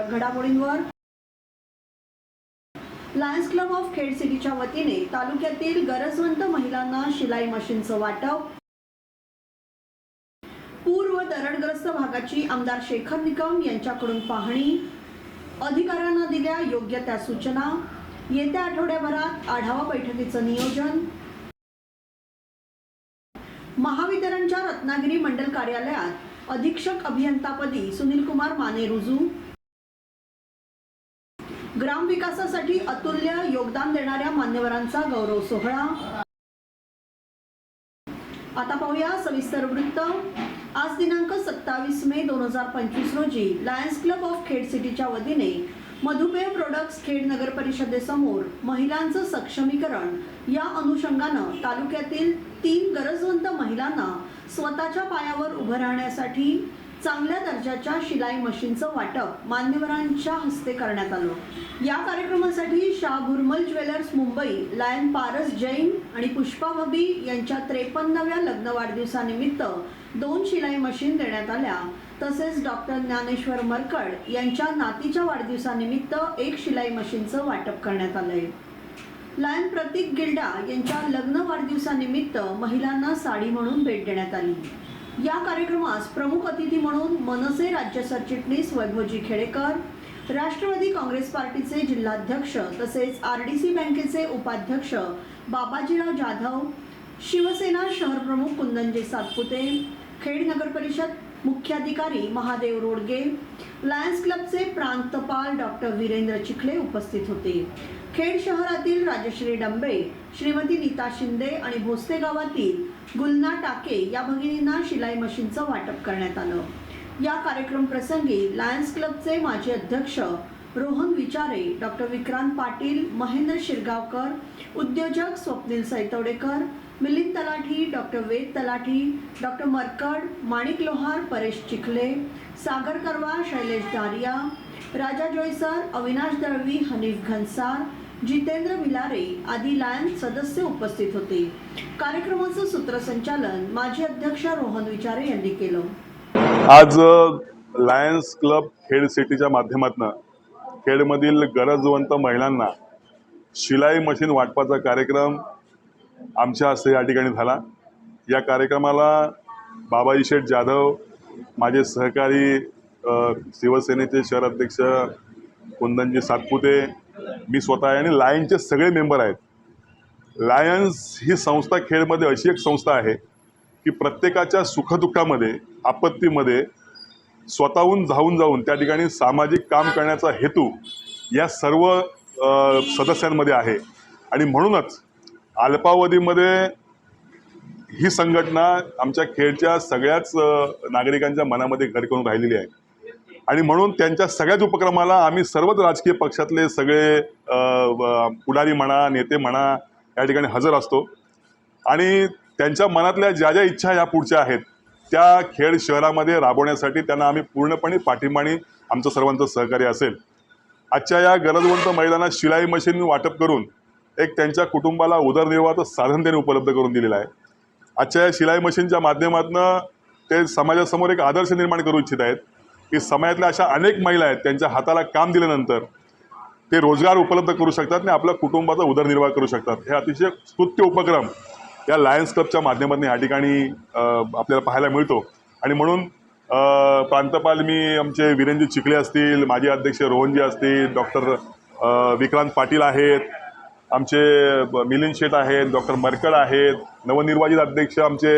घडामोडींवर? Lions Club of Khed सिटीच्या वतीने तालुक्यातील गरजवंत महिलांना शिलाई मशीनचं वाटप. पूर्व दरडग्रस्त भागाची आमदार शेखर निकम यांच्याकडून पाहणी. अधिकाऱ्यांना दिल्या योग्य त्या सूचना. येत्या आठवड्याभरात आढावा बैठकीचं नियोजन. महावितरणच्या रत्नागिरी मंडल कार्यालयात अधीक्षक अभियंतापदी सुनील कुमार माने रुजू ग्रामविकासासाठी अतुल्य योगदान देणाऱ्या मान्यवरांचा गौरव सोहळा. आता पाहूया सविस्तर वृत्त. आज दिनांक सत्तावीस मे दोन हजार पंचवीस रोजी लायन्स क्लब ऑफ खेड सिटीच्या वतीने मधुमेह प्रोडक्ट्स खेड नगर परिषदेसमोर महिलांचं सक्षमीकरण या अनुषंगानं तालुक्यातील तीन गरजवंत महिलांना स्वतःच्या पायावर उभं राहण्यासाठी चांगल्या दर्जाच्या शिलाई मशीनचं वाटप मान्यवरांच्या हस्ते करण्यात आलं. या कार्यक्रमासाठी शाह भुरमल ज्वेलर्स मुंबई लायन पारस जैन आणि पुष्पा भबी यांच्या त्रेपन्नाव्या लग्न वाढदिवसानिमित्त दोन शिलाई मशीन देण्यात आल्या. तसेच डॉक्टर ज्ञानेश्वर मरकड यांच्या नातीच्या वाढदिवसानिमित्त एक शिलाई मशीनचं वाटप करण्यात आलंय. लायन प्रतीक गिल्डा यांच्या लग्न वाढदिवसानिमित्त महिलांना साडी म्हणून भेट देण्यात आली. या कार्यक्रमास प्रमुख अतिथी म्हणून मनसे राज्य सरचिटणीस वैभवजी खेडेकर राष्ट्रवादी काँग्रेस पार्टीचे जिल्हाध्यक्ष तसेच आर डी सी बँकेचे उपाध्यक्ष बाबाजीराव जाधव शिवसेना शहर प्रमुख कुंदनजी सातपुते खेड नगर परिषद मुख्याधिकारी महादेव रोडगे लायन्स क्लबचे प्रांतपाल डॉक्टर वीरेंद्र चिखले उपस्थित होते. खेड शहरातील राजश्री डंबे श्रीमती नीता शिंदे आणि भोसते गावातील गुलना टाके या भगिनींना शिलाई मशीनचं वाटप करण्यात आलं. या कार्यक्रम प्रसंगी लायन्स क्लबचे माजी अध्यक्ष रोहन विचारे डॉक्टर विक्रांत पाटील महेंद्र शिरगावकर उद्योजक स्वप्नील सैतवडेकर मिलिंद तलाठी डॉक्टर वेद तलाठी डॉक्टर मरकड माणिक लोहार परेश चिखले सागर करवा शैलेश दारिया राजा जोईसर अविनाश दळवी हनीफ घनसार जितेंद्र विलारे आदी लायन सदस्य उपस्थित होते. कार्यक्रमाचं सूत्रसंचालन माजी अध्यक्ष रोहन विचारे यांनी केलं. आज लायन्स क्लब खेड सिटीच्या माध्यमातून खेडमधील गरजवंत महिलांना शिलाई मशीन वाटपाचा कार्यक्रम आमच्या हस्ते या ठिकाणी झाला. या कार्यक्रमाला बाबाजी शेठ जाधव माझे सहकारी शिवसेनेचे शहर अध्यक्ष कुंदनजी सातपुते मी स्वतः आहे आणि लायन्सचे सगळे मेंबर आहेत. लायन्स ही संस्था खेळमध्ये अशी एक संस्था आहे की प्रत्येकाच्या सुखदुःखामध्ये आपत्तीमध्ये स्वतःहून जाऊन जाऊन त्या ठिकाणी सामाजिक काम करण्याचा हेतू या सर्व सदस्यांमध्ये आहे. आणि म्हणूनच अल्पावधीमध्ये ही संघटना आमच्या खेळच्या सगळ्याच नागरिकांच्या मनामध्ये घर करून राहिलेली आहे. आणि म्हणून त्यांच्या सगळ्याच उपक्रमाला आम्ही सर्वच राजकीय पक्षातले सगळे पुढारी म्हणा नेते म्हणा या ठिकाणी हजर असतो. आणि त्यांच्या मनातल्या ज्या ज्या इच्छा या पुढच्या आहेत त्या खेड शहरामध्ये राबवण्यासाठी त्यांना आम्ही पूर्णपणे पाठिंबाणी आमचं सर्वांचं सहकार्य असेल. आजच्या या गरजवंत महिलांना शिलाई मशीन वाटप करून एक त्यांच्या कुटुंबाला उदरनिर्वाहाचं साधन त्यांनी उपलब्ध करून दिलेलं आहे. आजच्या या शिलाई मशीनच्या माध्यमातून ते समाजासमोर एक आदर्श निर्माण करू इच्छित आहेत. की समाजातल्या अशा अनेक महिला आहेत त्यांच्या हाताला काम दिल्यानंतर ते रोजगार उपलब्ध करू शकतात आणि आपल्या कुटुंबाचा उदरनिर्वाह करू शकतात. हे अतिशय स्तुत्य उपक्रम या लायन्स क्लबच्या माध्यमातून या ठिकाणी आपल्याला पाहायला मिळतो. आणि म्हणून प्रांतपाल मी आमचे वीरेंद्र चिखले असतील माजी अध्यक्ष रोहनजी असतील डॉक्टर विक्रांत पाटील आहेत आमचे ब- मिलिंद शेठ आहेत डॉक्टर मरकड आहेत नवनिर्वाचित अध्यक्ष आमचे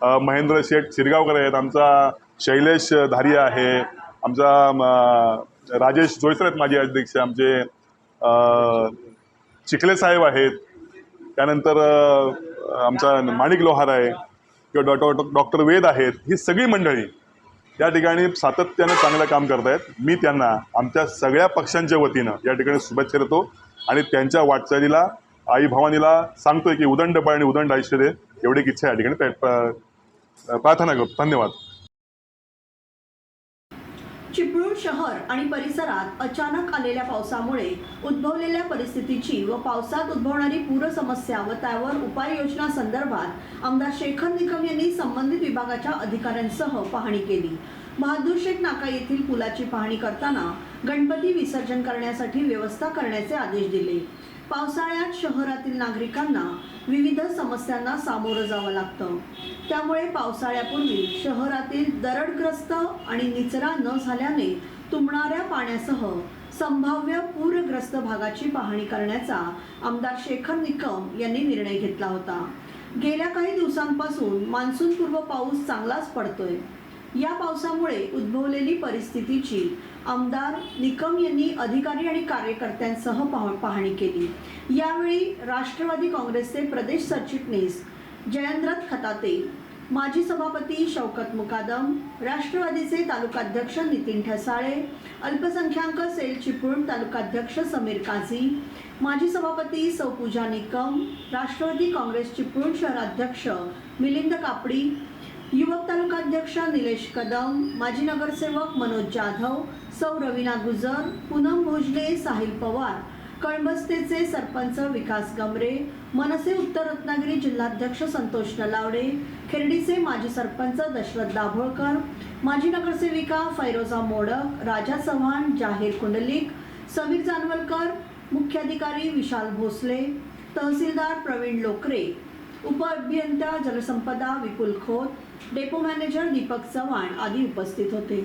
महेंद्र शेठ शिरगावकर आहेत आमचा शैलेश धारिया आहे. आमचा राजेश जोयसर आहेत माजी अध्यक्ष. आमचे चिखलेसाहेब चिखले साहेब आहेत. त्यानंतर आमचा माणिक लोहार आहे किंवा डॉक्टर डॉक्टर वेद आहेत. ही सगळी मंडळी या ठिकाणी सातत्यानं चांगलं काम करत आहेत मी त्यांना आमच्या सगळ्या पक्षांच्या वतीनं या ठिकाणी शुभेच्छा देतो. आणि त्यांच्या वाटचालीला आई भवानीला सांगतोय की उदंड बळ आणि उदंड आयुष्य दे एवढी इच्छा या ठिकाणी प्रार्थना करतो. धन्यवाद चिपळूण शहर आणि परिसरात अचानक आलेल्या पावसामुळे उद्भवलेल्या परिस्थितीची व पावसात उद्भवणारी पूर समस्या व त्यावर उपाययोजना संदर्भात आमदार शेखर निकम यांनी संबंधित विभागाच्या अधिकाऱ्यांसह पाहणी केली. बहादूर शेख नाका येथील पुलाची पाहणी करताना गणपती विसर्जन करण्यासाठी व्यवस्था करण्याचे आदेश दिले. पावसाळ्यात शहरातील नागरिकांना विविध समस्यांना सामोरं जावं लागतं. त्यामुळे पावसाळ्यापूर्वी शहरातील दरडग्रस्त आणि निचरा न झाल्याने तुंबणाऱ्या पाण्यासह संभाव्य पूरग्रस्त भागाची पाहणी करण्याचा आमदार शेखर निकम यांनी निर्णय घेतला होता. गेल्या काही दिवसांपासून मान्सूनपूर्व पाऊस चांगलाच पडतोय. या पावसामुळे उद्भवलेली परिस्थितीची आमदार निकम यांनी अधिकारी आणि कार्यकर्त्यांसह पाहणी केली. यावेळी राष्ट्रवादी काँग्रेसचे प्रदेश सरचिटणीस जयंद्रथ खताते माजी सभापती शौकत मुकादम राष्ट्रवादीचे तालुकाध्यक्ष नितीन ठसाळे अल्पसंख्याक सेल चिपळूण तालुकाध्यक्ष समीर काझी माजी सभापती सौ पूजा निकम राष्ट्रवादी काँग्रेस चिपळूण शहराध्यक्ष मिलिंद कापडी युवक तालुकाध्यक्ष निलेश कदम माजी नगरसेवक मनोज जाधव सौ रवीना गुजर पूनम भोजने साहिल पवार कळंबस्तेचे सरपंच विकास गमरे मनसे उत्तर रत्नागिरी जिल्हाध्यक्ष संतोष नलावडे खेर्डीचे माजी सरपंच दशरथ दाभोळकर माजी नगरसेविका फैरोजा मोडक राजा चव्हाण जाहीर कुंडलिक समीर जानवलकर मुख्याधिकारी विशाल भोसले तहसीलदार प्रवीण लोकरे उपअभियंता जलसंपदा विपुल खोत डेपो मॅनेजर दीपक चव्हाण आदी उपस्थित होते.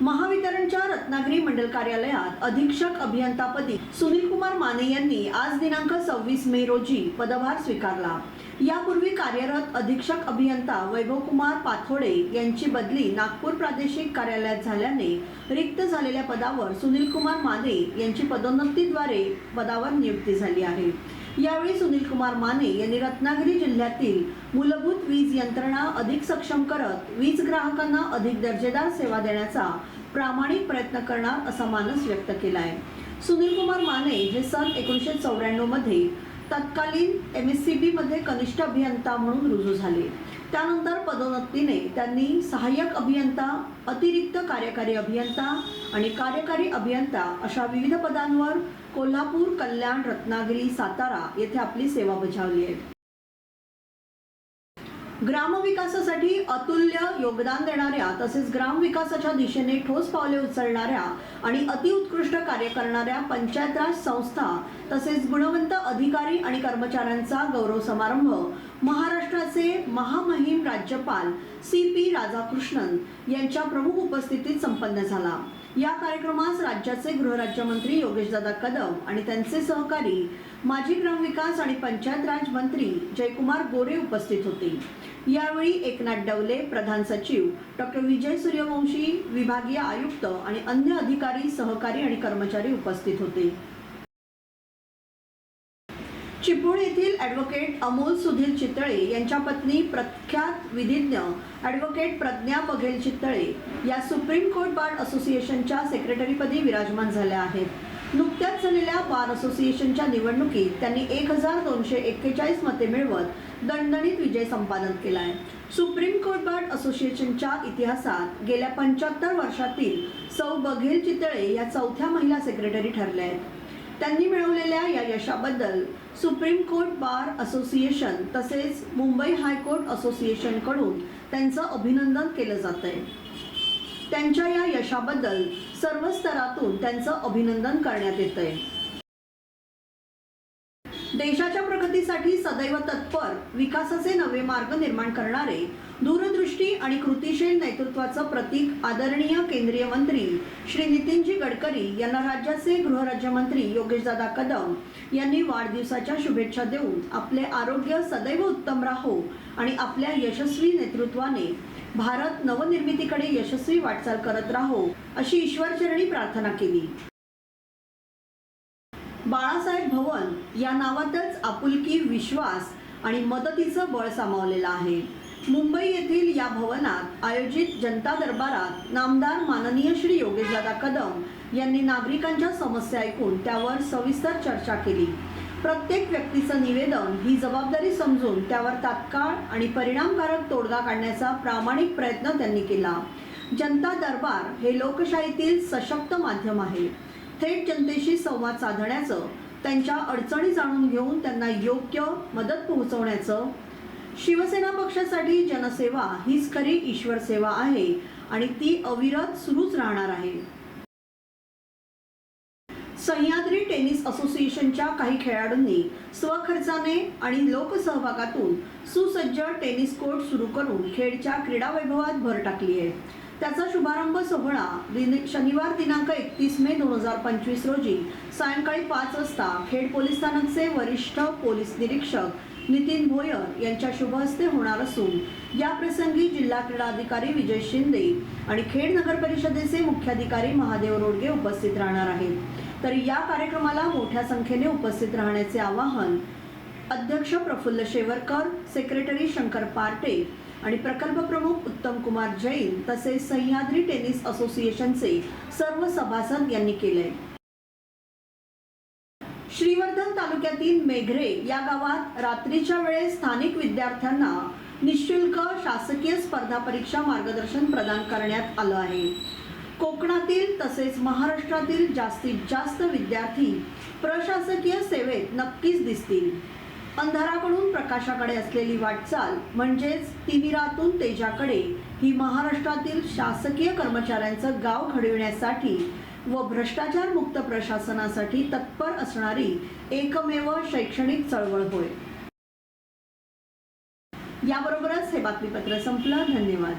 महावितरणच्या रत्नागिरी मंडल कार्यालयात अधीक्षक अभियंतापदी सुनील कुमार माने यांनी आज दिनांक सव्वीस मे रोजी पदभार स्वीकारला. यापूर्वी कार्यरत अधीक्षक अभियंता वैभवकुमार पाथोडे यांची बदली नागपूर प्रादेशिक कार्यालयात झाल्याने रिक्त झालेल्या पदावर सुनील कुमार माने यांची पदोन्नतीद्वारे पदावर नियुक्ती झाली आहे. यावेळी सुनील कुमार माने यांनी रत्नागिरी जिल्ह्यातील मूलभूत वीज यंत्रणा अधिक सक्षम करत वीज ग्राहकांना अधिक दर्जेदार सेवा देण्याचा प्रामाणिक प्रयत्न करणार असा मानस व्यक्त केला आहे सुनील कुमार माने हे सन एकोणीसशे चौऱ्याण्णवमध्ये तत्कालीन एम एस सी बी मध्ये कनिष्ठ अभियंता म्हणून रुजू झाले. त्यानंतर पदोन्नतीने त्यांनी सहाय्यक अभियंता अतिरिक्त कार्यकारी अभियंता आणि कार्यकारी अभियंता अशा विविध पदांवर कोल्हापूर कल्याण रत्नागिरी सातारा येथे आपली सेवा बजावली आहे. ग्रामविकासासाठी अतुल्य योगदान देणाऱ्या तसेच ग्रामविकासाच्या दिशेने ठोस पावले उचलणाऱ्या आणि अतिउत्कृष्ट कार्य करणाऱ्या पंचायत राज संस्था तसेच गुणवंत अधिकारी आणि कर्मचाऱ्यांचा गौरव समारंभ महाराष्ट्राचे महामहिम राज्यपाल सी पी राधाकृष्णन यांच्या प्रमुख उपस्थितीत संपन्न झाला. या कार्यक्रमास राज्याचे गृहराज्यमंत्री योगेशदादा कदम आणि त्यांचे सहकारी माजी ग्रामविकास आणि पंचायत राज मंत्री जयकुमार गोरे उपस्थित होते. यावेळी एकनाथ डवले प्रधान सचिव डॉक्टर विजय सूर्यवंशी विभागीय आयुक्त आणि अन्य अधिकारी सहकारी आणि कर्मचारी उपस्थित होते. चिपळूण येथील ॲडव्होकेट अमोल सुधीर चितळे यांच्या पत्नी प्रख्यात विधिज्ञ ॲडव्होकेट प्रज्ञा बघेल चितळे या सुप्रीम कोर्ट बार असोसिएशनच्या सेक्रेटरीपदी विराजमान झाल्या आहेत. नुकत्याच झालेल्या बार असोसिएशनच्या निवडणुकीत त्यांनी एक हजार दोनशे एक्केचाळीस मते मिळवत दणदणीत विजय संपादन केला आहे सुप्रीम कोर्ट बार असोसिएशनच्या इतिहासात गेल्या पंच्याहत्तर वर्षातील सौ बघेल चितळे या चौथ्या महिला सेक्रेटरी ठरल्या आहेत. त्यांनी मिळवलेल्या या यशाबद्दल सुप्रीम कोर्ट बार असोसिएशन तसेच मुंबई हायकोर्ट असोसिएशनकडून त्यांचं अभिनंदन केलं जात आहे त्यांच्या या यशाबद्दल सर्व स्तरातून त्यांचं अभिनंदन करण्यात येत आहे देशाच्या प्रगतीसाठी सदैव तत्पर विकासाचे नवे मार्ग निर्माण करणारे दूरदृष्टी आणि कृतीशील नेतृत्वाचं प्रतीक आदरणीय केंद्रीय मंत्री श्री नितीनजी गडकरी यांना राज्याचे गृहराज्यमंत्री योगेशदादा कदम यांनी वाढदिवसाच्या शुभेच्छा देऊन आपले आरोग्य सदैव उत्तम राहो आणि आपल्या यशस्वी नेतृत्वाने भारत नवनिर्मितीकडे यशस्वी वाटचाल करत राहो अशी ईश्वरचरणी प्रार्थना केली. बाळासाहेब भवन या नावातच आपुलकी विश्वास आणि मदतीचं बळ सामावलेलं आहे. मुंबई येथील या भवनात आयोजित जनता दरबारात नामदार माननीय श्री योगेशदादा कदम यांनी नागरिकांच्या समस्या ऐकून त्यावर सविस्तर चर्चा केली. प्रत्येक व्यक्तीचं निवेदन ही जबाबदारी समजून त्यावर तात्काळ आणि परिणामकारक तोडगा काढण्याचा प्रामाणिक प्रयत्न त्यांनी केला. जनता दरबार हे लोकशाहीतील सशक्त माध्यम आहे. थेट जनतेशी संवाद साधण्याचं त्यांच्या अडचणी जाणून घेऊन त्यांना योग्य मदत पोहोचवण्याचं. शिवसेना पक्षासाठी जनसेवा हीच खरी ईश्वर सेवा आहे आणि ती अविरत सुरूच राहणार आहे. सह्याद्री टेनिस असोसिएशनच्या काही खेळाडूंनी स्वखर्चाने आणि लोकसहभागातून सुसज्ज टेनिस कोर्ट सुरू करून खेळच्या क्रीडा वैभवात भर टाकली आहे. त्याचा शुभारंभ सोहळा दिन शनिवार दिनांक एकतीस मे दोन हजार पंचवीस रोजी सायंकाळी पाच वाजता खेड पोलीस स्थानकचे वरिष्ठ पोलीस निरीक्षक नितीन भोयर यांच्या शुभ हस्ते होणार असून या प्रसंगी जिल्हा क्रीडा अधिकारी विजय शिंदे आणि खेड नगर परिषदेचे मुख्याधिकारी महादेव रोडगे उपस्थित राहणार आहेत. तर या कार्यक्रमाला मोठ्या संख्येने उपस्थित राहण्याचे आवाहन अध्यक्ष प्रफुल्ल शेवरकर सेक्रेटरी शंकर पार्टे आणि प्रकल्प प्रमुख उत्तम कुमार जैन तसेच सह्याद्री टेनिस असोसिएशनचे सर्व सभासद यांनी केले. श्रीवर्धन तालुक्यातील मेघरे या गावात रात्रीच्या वेळेस स्थानिक विद्यार्थ्यांना निशुल्क शासकीय स्पर्धा परीक्षा मार्गदर्शन प्रदान करण्यात आलं आहे. कोकणातील तसेच महाराष्ट्रातील जास्तीत जास्त विद्यार्थी प्रशासकीय सेवेत नक्कीच दिसतील. अंधाराकडून प्रकाशाकडे असलेली वाटचाल म्हणजेच तिमिरातून तेजाकडे ही महाराष्ट्रातील शासकीय कर्मचाऱ्यांचं गाव घडविण्यासाठी व भ्रष्टाचार मुक्त प्रशासनासाठी तत्पर असणारी एकमेव शैक्षणिक चळवळ होय. याबरोबरच हे बातमीपत्र संपलं. धन्यवाद.